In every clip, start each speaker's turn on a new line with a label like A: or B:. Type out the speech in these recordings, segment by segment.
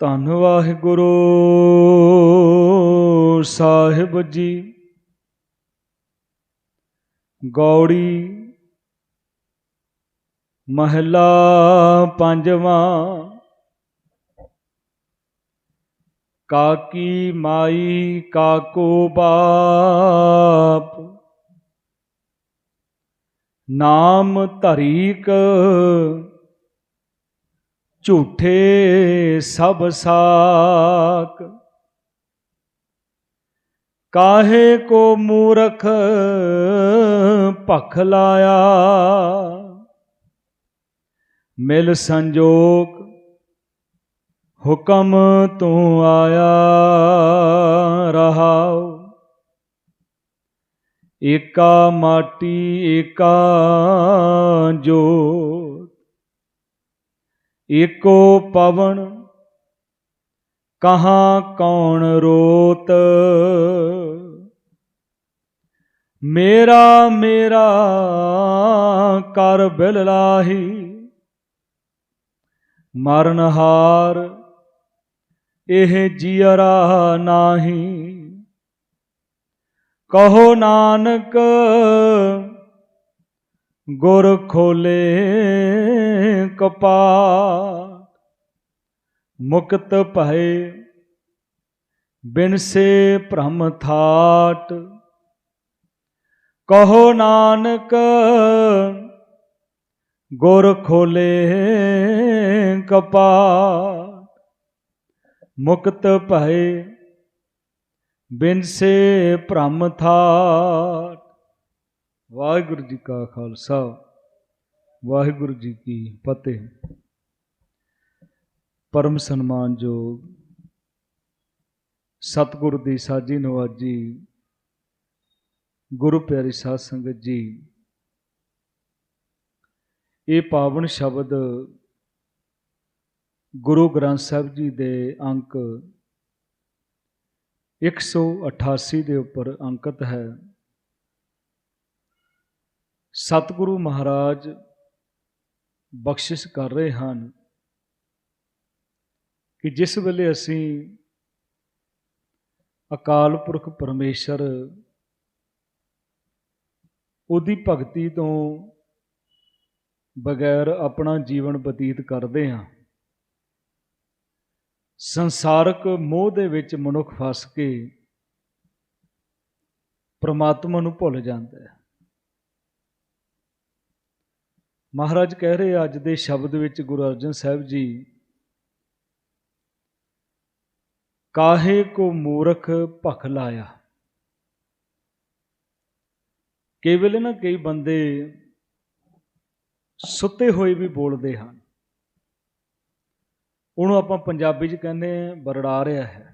A: ਧੰਨ ਵਾਹਿਗੁਰੂ ਸਾਹਿਬ ਜੀ। ਗੌੜੀ ਮਹਲਾ ਪੰਜਵਾਂ। ਕਾਕੀ ਮਾਈ ਕਾਕੋ ਬਾਪ। ਨਾਮ ਧਰੀਕ ਝੂਠੇ ਸਭ ਸਾਕ। ਕਾਹੇ ਕੋ ਮੂਰਖ ਭਖ ਲਾਇਆ? ਮਿਲ ਸੰਜੋਗ ਹੁਕਮ ਤੂੰ ਆਇਆ ਰਹਾਉ। ਏਕਾ ਮਾਟੀ, ਏਕਾ ਜੋ ਏਕੋ ਪਵਨ, ਕਹਾ ਕੌਣ ਰੋਤ? ਮੇਰਾ ਮੇਰਾ ਕਰ ਬਿਲ ਲਾਹੀ, ਮਰਨ ਹਾਰ, ਇਹ ਜੀਅਰਾ ਨਾਹੀ। ਕਹੋ ਨਾਨਕ ਗੁਰ ਖੋਲੇ ਕਪਾਟ ਮੁਕਤ ਭਏ ਬਿਨਸੇ ਭ੍ਰਮ ਥਾਟ। ਕਹੋ ਨਾਨਕ, ਗੁਰ ਖੋਲੇ ਕਪਾਟ ਮੁਕਤ ਭਏ ਬਿਨਸੇ ਭ੍ਰਮ ਥਾਟ। ਵਾਹਿਗੁਰੂ ਜੀ ਕਾ ਖਾਲਸਾ, ਵਾਹਿਗੁਰੂ ਜੀ ਕੀ ਫਤਿਹ। ਪਰਮ ਸਨਮਾਨਯੋਗ ਸਤਿਗੁਰ ਦੀ ਸਾਜੀ ਨਵਾਜੀ ਗੁਰੂ ਪਿਆਰੀ ਸਾਧ ਸੰਗਤ ਜੀ, ਇਹ ਪਾਵਨ ਸ਼ਬਦ ਗੁਰੂ ਗ੍ਰੰਥ ਸਾਹਿਬ ਜੀ ਦੇ ਅੰਕ 188 ਦੇ ਉੱਪਰ ਅੰਕਿਤ ਹੈ। ਸਤਿਗੁਰੂ ਮਹਾਰਾਜ ਬਖਸ਼ਿਸ਼ ਕਰ ਰਹੇ ਹਨ ਕਿ ਜਿਸ ਵੇਲੇ ਅਸੀਂ ਅਕਾਲ ਪੁਰਖ ਪਰਮੇਸ਼ਰ ਉਹਦੀ ਭਗਤੀ ਤੋਂ ਬਗੈਰ ਆਪਣਾ ਜੀਵਨ ਬਤੀਤ ਕਰਦੇ ਹਾਂ, ਸੰਸਾਰਕ ਮੋਹ ਦੇ ਵਿੱਚ ਮਨੁੱਖ ਫਸ ਕੇ ਪ੍ਰਮਾਤਮਾ ਨੂੰ ਭੁੱਲ ਜਾਂਦਾ ਹੈ। ਮਹਾਰਾਜ ਕਹਿ ਰਹੇ ਅੱਜ ਦੇ ਸ਼ਬਦ ਵਿੱਚ ਗੁਰੂ ਅਰਜਨ ਸਾਹਿਬ ਜੀ, ਕਾਹੇ ਕੋ ਮੂਰਖ ਭਖ ਲਾਇਆ? ਕਈ ਵੇਲੇ ਨਾ ਕਈ ਬੰਦੇ ਸੁੱਤੇ ਹੋਏ ਵੀ ਬੋਲਦੇ ਹਨ। ਉਹਨੂੰ ਆਪਾਂ ਪੰਜਾਬੀ 'ਚ ਕਹਿੰਦੇ ਆ, ਬਰੜਾ ਰਿਹਾ ਹੈ।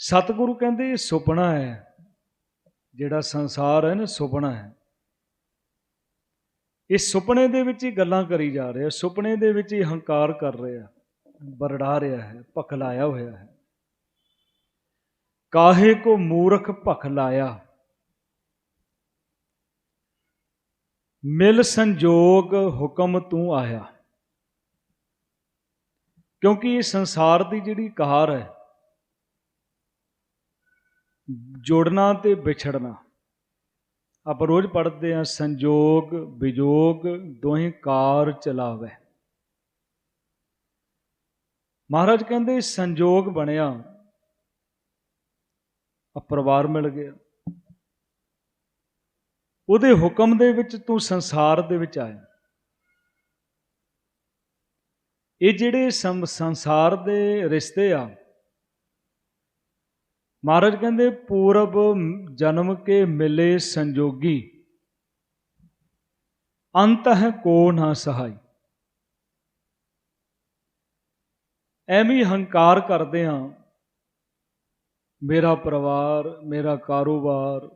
A: ਸਤਿਗੁਰੂ ਕਹਿੰਦੇ ਇਹ ਸੁਪਨਾ ਹੈ, ਜਿਹੜਾ ਸੰਸਾਰ ਹੈ ਨਾ ਸੁਪਨਾ ਹੈ। ਇਹ ਸੁਪਨੇ ਦੇ ਵਿੱਚ ਹੀ ਗੱਲਾਂ ਕਰੀ ਜਾ ਰਿਹਾ, ਸੁਪਨੇ ਦੇ ਵਿੱਚ ਹੀ ਹੰਕਾਰ ਕਰ ਰਿਹਾ, ਬਰੜਾ ਰਿਹਾ ਹੈ, ਭਖਲਾਇਆ ਹੋਇਆ ਹੈ। ਕਾਹੇ ਕੋ ਮੂਰਖ ਭਖ ਲਾਇਆ? ਮਿਲ ਸੰਜੋਗ ਹੁਕਮ ਤੂੰ ਆਇਆ। ਕਿਉਂਕਿ ਇਹ ਸੰਸਾਰ ਦੀ ਜਿਹੜੀ ਕਹਾਰ ਹੈ, ਜੋੜਨਾ ਤੇ ਵਿਛੜਨਾ। ਆਪਾਂ ਰੋਜ਼ ਪੜ੍ਹਦੇ ਆ ਸੰਜੋਗ ਵਿਜੋਗ ਦੋਹੇ ਕਾਰ ਚਲਾਵੇ। ਮਹਾਰਾਜ ਕਹਿੰਦੇ, ਸੰਜੋਗ ਬਣਿਆ ਆ ਪਰਿਵਾਰ ਮਿਲ ਗਿਆ। ਉਹਦੇ ਹੁਕਮ ਦੇ ਵਿੱਚ ਤੂੰ ਸੰਸਾਰ ਦੇ ਵਿੱਚ ਆਇਆ। ਇਹ ਜਿਹੜੇ ਸੰਸਾਰ ਦੇ ਰਿਸ਼ਤੇ ਆ ਮਹਾਰਾਜ ਕਹਿੰਦੇ, ਪੂਰਬ ਜਨਮ ਕੇ ਮਿਲੇ ਸੰਜੋਗੀ, ਅੰਤ ਹੈ ਕੋ ਨਾ ਸਹਾਈ। ਐਵੇਂ ਹੰਕਾਰ ਕਰਦੇ ਹਾਂ। ਮੇਰਾ ਪਰਿਵਾਰ, ਮੇਰਾ ਕਾਰੋਬਾਰ,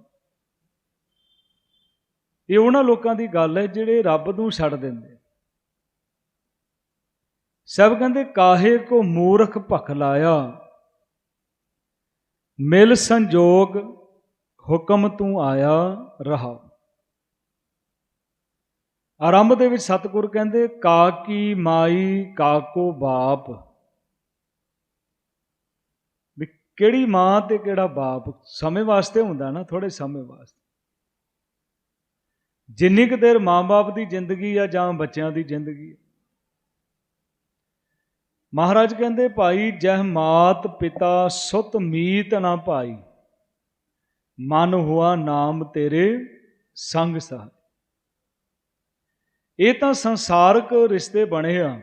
A: ਇਹ ਉਹਨਾਂ ਲੋਕਾਂ ਦੀ ਗੱਲ ਹੈ ਜਿਹੜੇ ਰੱਬ ਨੂੰ ਛੱਡ ਦਿੰਦੇ। ਸਭ ਕਹਿੰਦੇ, ਕਾਹੇ ਕੋ ਮੂਰਖ ਭਖ ਲਾਇਆ। ਮਿਲ ਸੰਜੋਗ ਹੁਕਮ ਤੂੰ ਆਇਆ ਰਹਾ। ਆਰੰਭ ਦੇ ਵਿੱਚ ਸਤਿਗੁਰ ਕਹਿੰਦੇ ਕਾਕੀ ਮਾਈ ਕਾਕੋ ਬਾਪ। ਵੀ ਕਿਹੜੀ ਮਾਂ ਤੇ ਕਿਹੜਾ ਬਾਪ? ਸਮੇਂ ਵਾਸਤੇ ਹੁੰਦਾ ਨਾ ਥੋੜੇ ਸਮੇਂ ਵਾਸਤੇ। ਜਿੰਨੀ ਕੁ ਦੇਰ ਮਾਂ-ਬਾਪ ਦੀ ਜ਼ਿੰਦਗੀ ਆ ਜਾਂ ਬੱਚਿਆਂ ਦੀ ਜ਼ਿੰਦਗੀ ਮਹਾਰਾਜ ਕਹਿੰਦੇ, ਭਾਈ, ਜਹ ਮਾਤ ਪਿਤਾ ਸੁਤ ਮੀਤ ਨਾ ਭਾਈ। ਮਨ ਹੋਆ ਨਾਮ ਤੇਰੇ ਸੰਗ ਸਹ ਇਹ ਤਾਂ ਸੰਸਾਰਕ ਰਿਸ਼ਤੇ ਬਣੇ ਆ।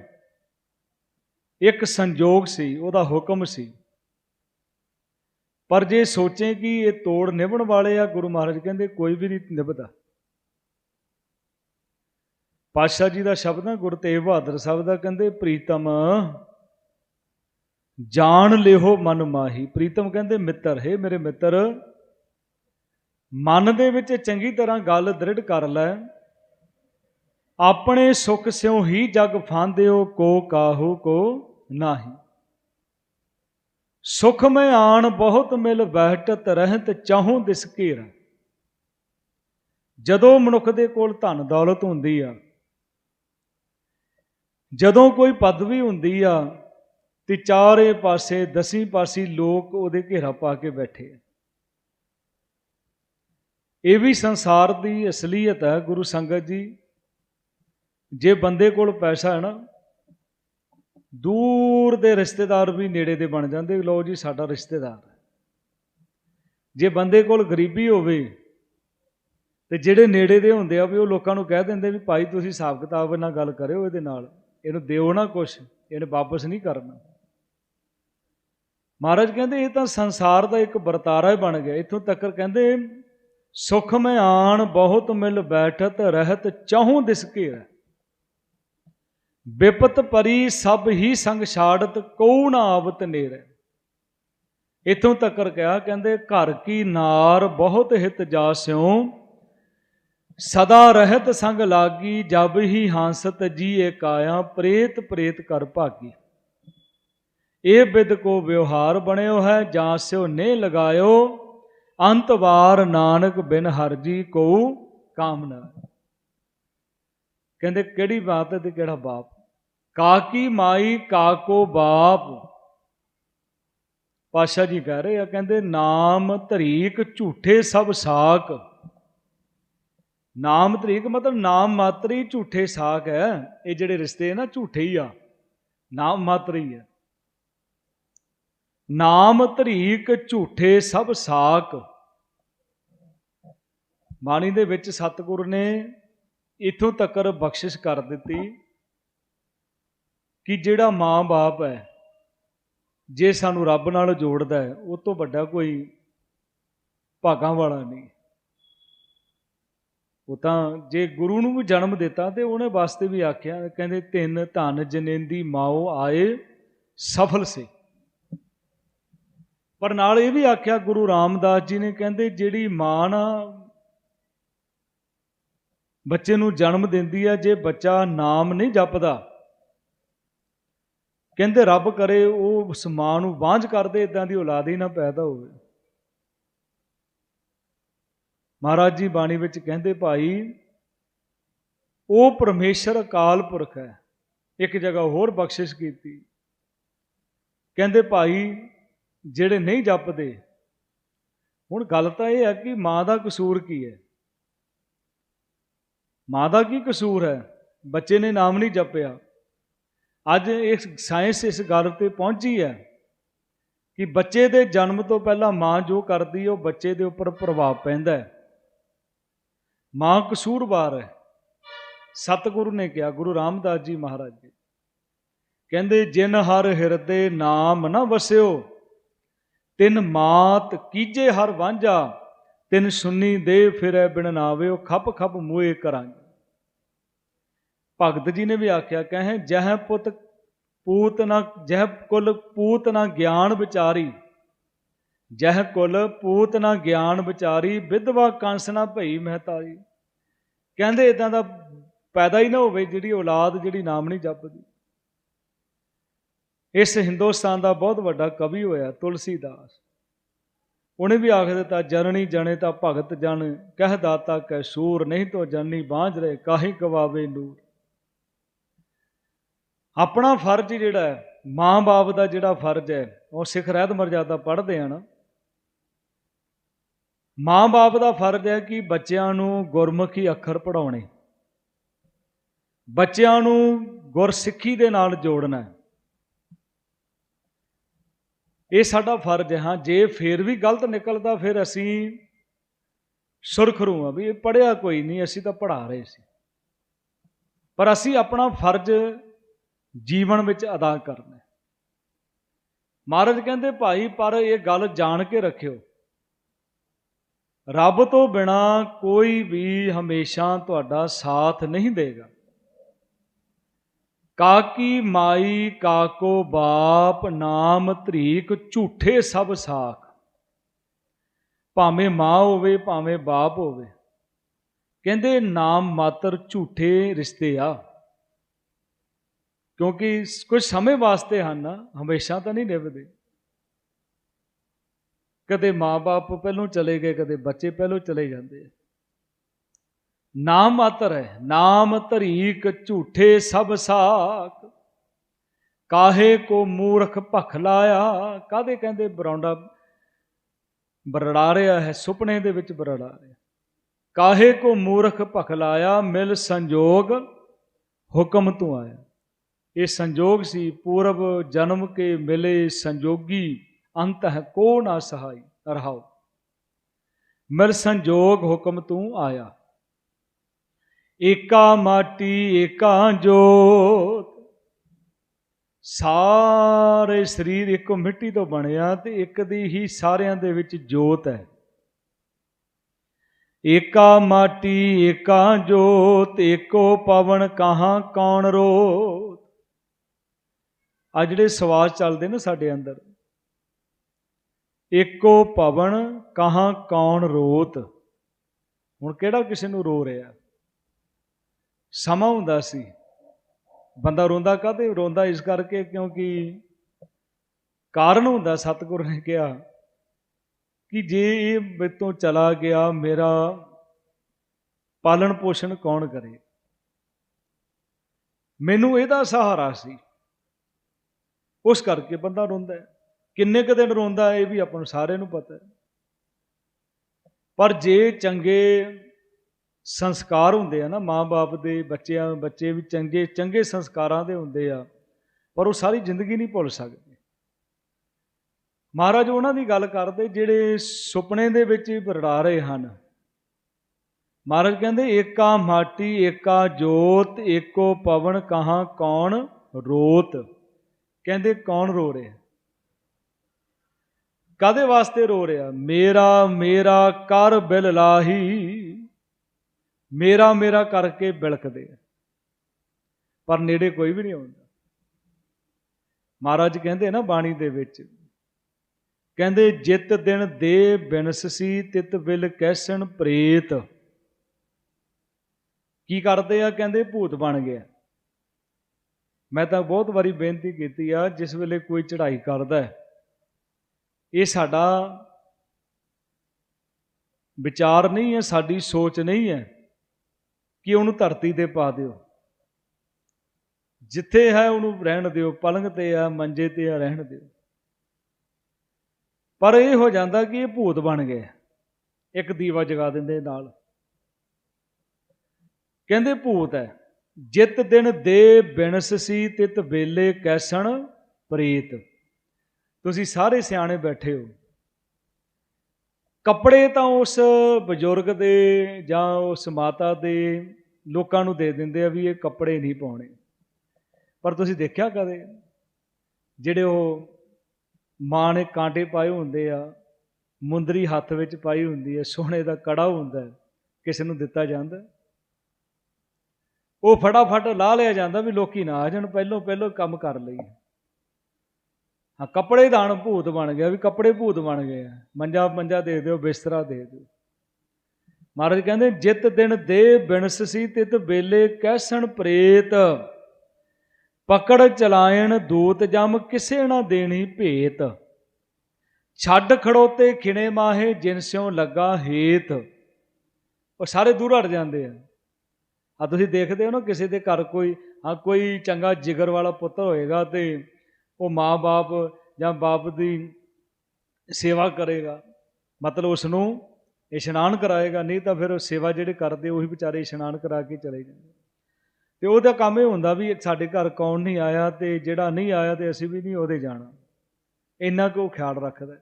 A: ਇੱਕ ਸੰਜੋਗ ਸੀ, ਉਹਦਾ ਹੁਕਮ ਸੀ। ਪਰ ਜੇ ਸੋਚੇ ਕਿ ਇਹ ਤੋੜ ਨਿਭਣ ਵਾਲੇ ਆ, ਗੁਰੂ ਮਹਾਰਾਜ ਕਹਿੰਦੇ, ਕੋਈ ਵੀ ਨਹੀਂ ਨਿਭਦਾ। ਪਾਤਸ਼ਾਹ ਜੀ ਦਾ ਸ਼ਬਦ ਨਾ ਗੁਰੂ ਤੇਗ ਬਹਾਦਰ ਸਾਹਿਬ ਦਾ ਕਹਿੰਦੇ, ਪ੍ਰੀਤਮ ਜਾਣ ਲਿਓ ਮਨ ਮਾਹੀ। ਪ੍ਰੀਤਮ ਕਹਿੰਦੇ, ਮਿੱਤਰ, ਹੈ ਮੇਰੇ ਮਿੱਤਰ, ਮਨ ਦੇ ਵਿੱਚ ਚੰਗੀ ਤਰ੍ਹਾਂ ਗੱਲ ਦ੍ਰਿੜ ਕਰ ਲੈ। ਆਪਣੇ ਸੁਖ ਸਿਉ ਹੀ ਜਗ ਫਾਂਦਿਓ, ਕੋ ਕਾਹੂ, ਕੋ ਨਾਹੀ। ਸੁਖ ਮੈਂ ਆਣ, ਬਹੁਤ ਮਿਲ ਬੈਠਤ ਰਹਿਤ ਚਾਹੂੰ ਦਿਸ ਘੇਰ। ਜਦੋਂ ਮਨੁੱਖ ਦੇ ਕੋਲ ਧਨ ਦੌਲਤ ਹੁੰਦੀ ਆ, ਜਦੋਂ ਕੋਈ ਪਦਵੀ ਹੁੰਦੀ ਆ ਤੇ ਚਾਰੇ ਪਾਸੇ ਦਸੀਂ ਪਾਸੇ ਲੋਕ ਉਹਦੇ ਘੇਰਾ ਪਾ ਕੇ ਬੈਠੇ ਇਹ ਵੀ ਸੰਸਾਰ ਦੀ ਅਸਲੀਅਤ ਹੈ, ਗੁਰੂ ਸੰਗਤ ਜੀ। ਜੇ ਬੰਦੇ ਕੋਲ ਪੈਸਾ ਹੈ ਨਾ, ਦੂਰ ਦੇ ਰਿਸ਼ਤੇਦਾਰ ਵੀ ਨੇੜੇ ਦੇ ਬਣ ਜਾਂਦੇ, ਲਓ ਜੀ ਸਾਡਾ ਰਿਸ਼ਤੇਦਾਰ ਜੇ ਬੰਦੇ ਕੋਲ ਗਰੀਬੀ ਹੋਵੇ, ਤੇ ਜਿਹੜੇ ਨੇੜੇ ਦੇ ਹੁੰਦੇ ਆ ਵੀ ਉਹ ਲੋਕਾਂ ਨੂੰ ਕਹਿ ਦਿੰਦੇ ਵੀ ਭਾਈ ਤੁਸੀਂ ਹਿਸਾਬ ਕਿਤਾਬ ਨਾਲ ਗੱਲ ਕਰਿਓ ਇਹਦੇ ਨਾਲ। ਇਹਨੂੰ ਦਿਓ ਨਾ ਕੁਛ, ਇਹਨੇ ਵਾਪਸ ਨਹੀਂ ਕਰਨਾ। ਮਹਾਰਾਜ ਕਹਿੰਦੇ, ਇਹ ਤਾਂ ਸੰਸਾਰ ਦਾ ਇੱਕ ਵਰਤਾਰਾ ਹੀ ਬਣ ਗਿਆ। ਇੱਥੋਂ ਤੱਕ ਕਹਿੰਦੇ, ਸੁਖ ਮੈਂ ਆਣ, ਬਹੁਤ ਮਿਲ ਬੈਠਤ, ਰਹਿਤ ਚਾਹੂੰ ਦਿਸ ਘੇਰ। ਵਿਪਤ ਪਰੀ ਸਭ ਹੀ ਸੰਗ ਛਾੜਤ, ਕਉ ਨਾ ਆਵਤ ਨੇਰ। ਇਥੋਂ ਤੱਕ ਕਿਹਾ, ਕਹਿੰਦੇ, ਘਰ ਕੀ ਨਾਰ ਬਹੁਤ ਹਿਤ ਜਾਸਿਓ, ਸਦਾ ਰਹਿਤ ਸੰਗ ਲਾਗੀ, ਜਬ ਹੀ ਹਾਂਸਤ ਜੀ ਏਕਾਇਆ ਪ੍ਰੇਤ ਪ੍ਰੇਤ ਕਰ ਭਾਗੀ। ਇਹ ਬਿਦ ਕੋ ਵਿਵਹਾਰ ਬਣਿਓ ਹੈ, ਜਾਂ ਸਿਓ ਨੇ ਲਗਾਇਓ, ਅੰਤ ਵਾਰ ਨਾਨਕ ਬਿਨ ਹਰਜੀ ਕੋ ਕਾਮਨਾ। ਕਹਿੰਦੇ ਕਿਹੜੀ ਬਾਤ ਹੈ ਤੇ ਕਿਹੜਾ ਬਾਪ? ਕਾਕੀ ਮਾਈ ਕਾਕੋ ਬਾਪ? ਪਾਸ਼ਾ ਜੀ ਕਹਿ ਰਹੇ ਆ, ਕਹਿੰਦੇ ਨਾਮ ਧਰੀਕ ਝੂਠੇ ਸਭ ਸਾਖ ਨਾਮ ਧਰੀਕ ਮਤਲਬ ਨਾਮ ਮਾਤਰ ਹੀ ਝੂਠੇ ਸਾਖ ਹੈ, ਇਹ ਜਿਹੜੇ ਰਿਸ਼ਤੇ ਨਾ ਝੂਠੇ ਹੀ ਆ। ਨਾਮ ਮਾਤਰ ਹੀ ਹੈ। ਨਾਮ ਧਰੀਕ ਝੂਠੇ ਸਭ ਸਾਕ। ਬਾਣੀ ਦੇ ਵਿੱਚ ਸਤਿਗੁਰ ਨੇ ਇਥੋਂ ਤੱਕ ਬਖਸ਼ਿਸ਼ ਕਰ ਦਿੱਤੀ ਕਿ ਜਿਹੜਾ ਮਾਂ-ਬਾਪ ਹੈ, ਜੇ ਸਾਨੂੰ ਰੱਬ ਨਾਲ ਜੋੜਦਾ ਹੈ, ਉਹ ਤੋਂ ਵੱਡਾ ਕੋਈ ਭਾਗਾਂ ਵਾਲਾ ਨਹੀਂ। ਉਹ ਤਾਂ ਜੇ ਗੁਰੂ ਨੂੰ ਵੀ ਜਨਮ ਦਿੱਤਾ ਤੇ ਉਹਨੇ ਵਾਸਤੇ ਵੀ ਆਖਿਆ, ਕਹਿੰਦੇ, ਤਿੰਨ ਧਨ ਜਨੇਂਦੀ ਮਾਓ ਆਏ, ਸਫਲ ਸੇ। ਪਰ ਨਾਲ ਇਹ ਵੀ ਆਖਿਆ ਗੁਰੂ ਰਾਮਦਾਸ ਜੀ ਨੇ, ਕਹਿੰਦੇ ਜਿਹੜੀ ਮਾਂ ਨਾ ਬੱਚੇ ਨੂੰ ਜਨਮ ਦਿੰਦੀ ਆ, ਜੇ ਬੱਚਾ ਨਾਮ ਨਹੀਂ ਜਪਦਾ, ਕਹਿੰਦੇ ਰੱਬ ਕਰੇ ਉਹ ਉਸ ਮਾਂ ਨੂੰ ਬਾਂਝ ਕਰਦੇ ਇਦਾਂ ਦੀ ਔਲਾਦ ਹੀ ਨਾ ਪੈਦਾ ਹੋਵੇ। ਮਹਾਰਾਜ ਜੀ ਬਾਣੀ ਵਿੱਚ ਕਹਿੰਦੇ, ਭਾਈ, ਉਹ ਪਰਮੇਸ਼ਰ ਅਕਾਲ ਪੁਰਖ ਹੈ, ਇੱਕ ਜਗ੍ਹਾ ਹੋਰ ਬਖਸ਼ਿਸ਼ ਕੀਤੀ। ਕਹਿੰਦੇ, ਭਾਈ ਜਿਹੜੇ ਨਹੀਂ ਜਪਦੇ। ਹੁਣ ਗੱਲ ਤਾਂ ਇਹ ਹੈ ਕਿ ਮਾਂ ਦਾ ਕਸੂਰ ਕੀ ਹੈ? ਮਾਂ ਦਾ ਕੀ ਕਸੂਰ ਹੈ? ਬੱਚੇ ਨੇ ਨਾਮ ਨਹੀਂ ਜਪਿਆ। ਅੱਜ ਇਸ ਸਾਇੰਸ ਇਸ ਗੱਲ ਤੇ ਪਹੁੰਚੀ ਹੈ ਕਿ ਬੱਚੇ ਦੇ ਜਨਮ ਤੋਂ ਪਹਿਲਾਂ ਮਾਂ ਜੋ ਕਰਦੀ ਹੈ, ਉਹ ਬੱਚੇ ਦੇ ਉੱਪਰ ਪ੍ਰਭਾਵ ਪੈਂਦਾ ਹੈ। ਮਾਂ ਕਸੂਰਵਾਰ ਹੈ। ਸਤਿਗੁਰੂ ਨੇ ਕਿਹਾ, ਗੁਰੂ ਰਾਮਦਾਸ ਜੀ ਮਹਾਰਾਜ ਜੀ, ਕਹਿੰਦੇ, ਜਿਨ ਹਰ ਹਿਰਦੇ ਨਾਮ ਨਾ ਵਸਿਓ ਤਿਨ ਮਾਤ ਕੀਜੇ ਹਰ ਵਾਂਝਾ, ਤਿਨ ਸੁੰਨੀ ਦੇ ਫਿਰੈ ਬਿਨ ਨਾਵਿਓ, ਖਪ ਖਪ ਮੂਏ ਕਰਾਂਗੇ। ਭਗਤ ਜੀ ਨੇ ਵੀ ਆਖਿਆ, ਕਹੇ, ਜਹ ਪੁੱਤ ਪੂਤ ਨਾ, ਜਹ ਕੁਲ ਪੂਤ ਨਾ ਗਿਆਨ ਵਿਚਾਰੀ, ਜਹ ਕੁਲ ਪੂਤ ਨਾ ਗਿਆਨ ਵਿਚਾਰੀ, ਵਿਧਵਾ ਕੰਸ ਨਾ ਭਈ ਮਹਤਾਰੀ ਕਹਿੰਦੇ ਇਦਾਂ ਦਾ ਪੈਦਾ ਹੀ ਨਾ ਹੋਵੇ ਜਿਹੜੀ ਔਲਾਦ ਜਿਹੜੀ ਨਾਮ ਨਹੀਂ ਜਪਦੀ। ਇਸ ਹਿੰਦੁਸਤਾਨ ਦਾ ਬਹੁਤ ਵੱਡਾ ਕਵੀ ਹੋਇਆ, ਤੁਲਸੀਦਾਸ। ਉਹਨੇ ਵੀ ਆਖ ਦਿੱਤਾ, ਜਨਨੀ ਜਣੇ ਤਾਂ ਭਗਤ ਜਨ, ਕਹਿ ਦਾਤਾ ਕੈ ਸੂਰ, ਨਹੀਂ ਤੋ ਜਨਨੀ ਬਾਝ ਰਹੇ, ਕਾਹੀ ਕਵਾਵੇ ਨੂਰ। ਆਪਣਾ ਫਰਜ਼ ਜਿਹੜਾ ਹੈ, ਮਾਂ-ਬਾਪ ਦਾ ਜਿਹੜਾ ਫਰਜ਼ ਹੈ, ਉਹ ਸਿੱਖ ਰਹਿਤ ਮਰਜ਼ਾਦਾ ਪੜ੍ਹਦੇ ਆ ਨਾ। ਮਾਂ-ਬਾਪ ਦਾ ਫਰਜ਼ ਹੈ ਕਿ ਬੱਚਿਆਂ ਨੂੰ ਗੁਰਮੁਖੀ ਅੱਖਰ ਪੜਾਉਣੇ ਬੱਚਿਆਂ ਨੂੰ ਗੁਰਸਿੱਖੀ ਦੇ ਨਾਲ ਜੋੜਨਾ ਹੈ। ਇਹ ਸਾਡਾ ਫਰਜ਼ ਹੈ, ਹਾਂ। ਜੇ ਫੇਰ ਵੀ ਗਲਤ ਨਿਕਲਦਾ, ਫਿਰ ਅਸੀਂ ਸੁਰਖਰੂ ਆ ਵੀ ਇਹ ਪੜਿਆ ਕੋਈ ਨਹੀਂ, ਅਸੀਂ ਤਾਂ ਪੜਾ ਰਹੇ ਸੀ। ਪਰ ਅਸੀਂ ਆਪਣਾ ਫਰਜ਼ ਜੀਵਨ ਵਿੱਚ ਅਦਾ ਕਰਨਾ ਮਹਾਰਾਜ ਕਹਿੰਦੇ, ਭਾਈ, ਪਰ ਇਹ ਗੱਲ ਜਾਣ ਕੇ ਰੱਖਿਓ। ਰੱਬ ਤੋਂ ਬਿਨਾ ਕੋਈ ਵੀ ਹਮੇਸ਼ਾ ਤੁਹਾਡਾ ਸਾਥ ਨਹੀਂ ਦੇਗਾ। ਕਾਕੀ ਮਾਈ ਕਾਕੋ ਬਾਪ ਨਾਮ ਧਰੀਕ ਝੂਠੇ ਸਭ ਸਾਖ। ਭਾਵੇਂ ਮਾਂ ਹੋਵੇ, ਭਾਵੇਂ ਬਾਪ ਹੋਵੇ। ਕਹਿੰਦੇ ਨਾਮ ਮਾਤਰ ਝੂਠੇ ਰਿਸ਼ਤੇ ਆ। ਕਿਉਂਕਿ ਕੁਝ ਸਮੇਂ ਵਾਸਤੇ ਹਨ ਹਮੇਸ਼ਾ ਤਾਂ ਨਹੀਂ ਨਿਭਦੇ। ਕਦੇ ਮਾਪੇ ਪਹਿਲੋਂ ਚਲੇ ਗਏ, ਕਦੇ ਬੱਚੇ ਪਹਿਲੋਂ ਚਲੇ ਜਾਂਦੇ ਆ। ਨਾਮ ਮਾਤਰ ਹੈ, ਨਾਮ ਧਰੀਕ ਝੂਠੇ ਸਭ ਸਾਖ। ਕਾਹੇ ਕੋ ਮੂਰਖ ਭਖ ਲਾਇਆ ਕਾਦੇ ਕਹਿੰਦੇ ਬਰੌਂਡਾ ਬਰੜਾ ਰਿਹਾ ਹੈ, ਸੁਪਨੇ ਦੇ ਵਿੱਚ ਬਰੜਾ ਰਿਹਾ ਕਾਹੇ ਕੋ ਮੂਰਖ ਭਖ ਲਾਇਆ, ਮਿਲ ਸੰਜੋਗ ਹੁਕਮ ਤੋਂ ਆਇਆ। ਇਹ ਸੰਜੋਗ ਸੀ ਪੂਰਬ ਜਨਮ ਕੇ ਮਿਲੇ ਸੰਜੋਗੀ, ਅੰਤ ਹੈ ਕੋ ਨਾ ਸਹਾਈ, ਰਹਾਓ। ਮਿਲ ਸੰਜੋਗ ਹੁਕਮ ਤੂੰ ਆਇਆ। ਏਕਾ ਮਾਟੀ, ਏਕਾ ਜੋਤ। ਸਾਰੇ ਸਰੀਰ ਇੱਕੋ ਮਿੱਟੀ ਤੋਂ ਬਣਿਆ ਤੇ ਇੱਕ ਦੀ ਹੀ ਸਾਰਿਆਂ ਦੇ ਵਿੱਚ ਜੋਤ ਹੈ। ਏਕਾ ਮਾਟੀ, ਏਕਾ ਜੋਤ, ਏਕੋ ਪਵਨ ਕਹਾਂ ਕੌਣ ਰੋਤ। ਆ ਜਿਹੜੇ ਸਵਾਲ ਚੱਲਦੇ ਨੇ ਸਾਡੇ ਅੰਦਰ, ਏਕੋ ਪਵਨ ਕਹਾਂ ਕੌਣ ਰੋਤ। ਹੁਣ ਕਿਹੜਾ ਕਿਸੇ ਨੂੰ ਰੋ ਰਿਹਾ? ਸਮਾਂ ਹੁੰਦਾ ਸੀ। ਬੰਦਾ ਰੋਂਦਾ ਕਾਹਦੇ? ਰੋਂਦਾ ਇਸ ਕਰਕੇ ਕਿਉਂਕਿ ਕਾਰਨ ਹੁੰਦਾ, ਸਤਿਗੁਰ ਨੇ ਕਿਹਾ ਕਿ ਜੇ ਇਹ ਮੇਤੋਂ ਚਲਾ ਗਿਆ, ਮੇਰਾ ਪਾਲਣ ਪੋਸ਼ਣ ਕੌਣ ਕਰੇ? ਮੈਨੂੰ ਇਹਦਾ ਸਹਾਰਾ ਸੀ। ਉਸ ਕਰਕੇ ਬੰਦਾ ਰੋਂਦਾ ਹੈ। ਕਿੰਨੇ ਕ ਦਿਨ ਰੋਂਦਾ ਹੈ, ਇਹ ਵੀ ਆਪਾਂ ਨੂੰ ਸਾਰਿਆਂ ਨੂੰ ਪਤਾ ਹੈ। ਪਰ ਜੇ ਚੰਗੇ ਸੰਸਕਾਰ ਹੁੰਦੇ ਆ ਨਾ, ਮਾਂ-ਬਾਪ ਦੇ, ਬੱਚਿਆਂ, ਬੱਚੇ ਵੀ ਚੰਗੇ ਚੰਗੇ ਸੰਸਕਾਰਾਂ ਦੇ ਹੁੰਦੇ ਆ, ਪਰ ਉਹ ਸਾਰੀ ਜ਼ਿੰਦਗੀ ਨਹੀਂ ਭੁੱਲ ਸਕਦੇ। ਮਹਾਰਾਜ ਉਹਨਾਂ ਦੀ ਗੱਲ ਕਰਦੇ ਜਿਹੜੇ ਸੁਪਨੇ ਦੇ ਵਿੱਚ ਬਰੜਾ ਰਹੇ ਹਨ। ਮਹਾਰਾਜ ਕਹਿੰਦੇ, ਏਕਾ ਮਾਟੀ, ਏਕਾ ਜੋਤ, ਏਕੋ ਪਵਨ, ਕਹਾਂ ਕੌਣ ਰੋਤ? ਕਹਿੰਦੇ, ਕੌਣ ਰੋ ਰਿਹਾ? ਕਾਦੇ ਵਾਸਤੇ ਰੋ ਰਿਹਾ? ਮੇਰਾ ਮੇਰਾ ਕਰ ਬਿਲ ਲਾਹੀ। ਮੇਰਾ ਮੇਰਾ ਕਰਕੇ ਬਿਲਕਦੇ ਆ। ਪਰ ਨੇੜੇ ਕੋਈ ਵੀ ਨਹੀਂ ਆਉਂਦਾ। ਮਹਾਰਾਜ ਕਹਿੰਦੇ ਨਾ ਬਾਣੀ ਦੇ ਵਿੱਚ, ਕਹਿੰਦੇ, ਜਿਤ ਦਿਨ ਦੇ ਬਿਨਸ ਸੀ ਤਿਤ ਵਿਲ ਕੈਸਣ ਪ੍ਰੇਤ। ਕੀ ਕਰਦੇ ਆ? ਕਹਿੰਦੇ, ਭੂਤ ਬਣ ਗਿਆ ਮੈਂ ਤਾਂ ਬਹੁਤ ਵਾਰੀ ਬੇਨਤੀ ਕੀਤੀ ਆ, ਜਿਸ ਵੇਲੇ ਕੋਈ ਚੜ੍ਹਾਈ ਕਰਦਾ ਇਹ ਸਾਡਾ ਵਿਚਾਰ ਨਹੀਂ ਹੈ, ਸਾਡੀ ਸੋਚ ਨਹੀਂ ਹੈ। ਕਿ ਉਹਨੂੰ ਧਰਤੀ ਤੇ ਪਾ ਦਿਓ। ਜਿੱਥੇ ਹੈ ਉਹਨੂੰ ਰਹਿਣ ਦਿਓ ਪਲੰਗ ਤੇ ਆ, ਮੰਜੇ ਤੇ ਆ, ਰਹਿਣ ਦਿਓ। ਪਰ ਇਹ ਹੋ ਜਾਂਦਾ ਕਿ ਇਹ ਭੂਤ ਬਣ ਗਏ। ਇੱਕ ਦੀਵਾ ਜਗਾ ਦਿੰਦੇ ਨਾਲ। ਕਹਿੰਦੇ ਭੂਤ ਹੈ, ਜਿਤ ਦਿਨ ਦੇ ਬਿਨਸ ਸੀ, ਤਿਤ ਵੇਲੇ ਕੈਸਣ ਪ੍ਰੀਤ। ਤੁਸੀਂ ਸਾਰੇ ਸਿਆਣੇ ਬੈਠੇ ਹੋ। ਕੱਪੜੇ ਤਾਂ ਉਸ ਬਜ਼ੁਰਗ ਦੇ ਜਾਂ ਉਸ ਮਾਤਾ ਦੇ ਲੋਕਾਂ ਨੂੰ ਦੇ ਦਿੰਦੇ ਆ ਵੀ ਇਹ ਕੱਪੜੇ ਨਹੀਂ ਪਾਉਣੇ। ਪਰ ਤੁਸੀਂ ਦੇਖਿਆ ਕਦੇ ਜਿਹੜੇ ਉਹ ਮਾਂ ਨੇ ਕਾਂਟੇ ਪਾਏ ਹੁੰਦੇ ਆ, ਮੁੰਦਰੀ ਹੱਥ ਵਿੱਚ ਪਾਈ ਹੁੰਦੀ ਹੈ ਸੋਨੇ ਦਾ ਕੜਾ ਹੁੰਦਾ ਕਿਸੇ ਨੂੰ ਦਿੱਤਾ ਜਾਂਦਾ ਉਹ ਫਟਾਫਟ ਲਾ ਲਿਆ ਜਾਂਦਾ ਵੀ ਲੋਕੀ ਨਾ ਆ ਜਾਣ ਪਹਿਲੋਂ ਪਹਿਲੋਂ ਕੰਮ ਕਰ ਲਈ ਹਾਂ, ਕੱਪੜੇ ਦਾਣ ਭੂਤ ਬਣ ਗਿਆ ਵੀ ਕੱਪੜੇ ਭੂਤ ਬਣ ਗਏ ਆ। ਮੰਜਾ ਮੰਜਾ ਦੇ ਦਿਓ, ਬਿਸਤਰਾ ਦੇ ਦਿਓ। ਮਹਾਰਾਜ ਕਹਿੰਦੇ, ਜਿਤ ਦਿਨ ਦੇ ਬਿਨਸ ਸੀ, ਤਿਤ ਵੇਲੇ ਕਹਿਸਣ ਪ੍ਰੇਤ। ਪਕੜ ਚਲਾਇਣ ਦੂਤ ਜਮ ਕਿਸੇ ਨਾ ਦੇਣੀ ਭੇਤ। ਛੱਡ ਖੜੋਤੇ ਖਿਣੇ ਮਾਹੇ, ਜਿਨ ਸਿਉ ਲੱਗਾ ਹੇਤ। ਉਹ ਸਾਰੇ ਦੂਰ ਹਟ ਜਾਂਦੇ ਆ। ਆ ਤੁਸੀਂ ਦੇਖਦੇ ਹੋ ਨਾ, ਕਿਸੇ ਦੇ ਘਰ ਕੋਈ, ਹਾਂ, ਕੋਈ ਚੰਗਾ ਜਿਗਰ ਵਾਲਾ ਪੁੱਤਰ ਹੋਏਗਾ ਤੇ ਉਹ ਮਾਂ-ਬਾਪ ਜਾਂ ਬਾਪ ਦੀ ਸੇਵਾ ਕਰੇਗਾ। ਮਤਲਬ ਉਸ ਨੂੰ ਇਸ਼ਨਾਨ ਕਰਾਏਗਾ, ਨਹੀਂ ਤਾਂ ਫਿਰ ਉਹ ਸੇਵਾ ਜਿਹੜੇ ਕਰਦੇ ਉਹੀ ਵਿਚਾਰੇ ਇਸ਼ਨਾਨ ਕਰਾ ਕੇ ਚਲੇ ਜਾਂਦੇ। ਤੇ ਉਹਦਾ ਕੰਮ ਇਹ ਹੁੰਦਾ ਵੀ ਸਾਡੇ ਘਰ ਕੌਣ ਨਹੀਂ ਆਇਆ ਤੇ ਜਿਹੜਾ ਨਹੀਂ ਆਇਆ ਤੇ ਅਸੀਂ ਵੀ ਨਹੀਂ ਉਹਦੇ ਜਾਣਾ। ਇੰਨਾ ਕੁ ਉਹ ਖਿਆਲ ਰੱਖਦਾ। ਹੈ।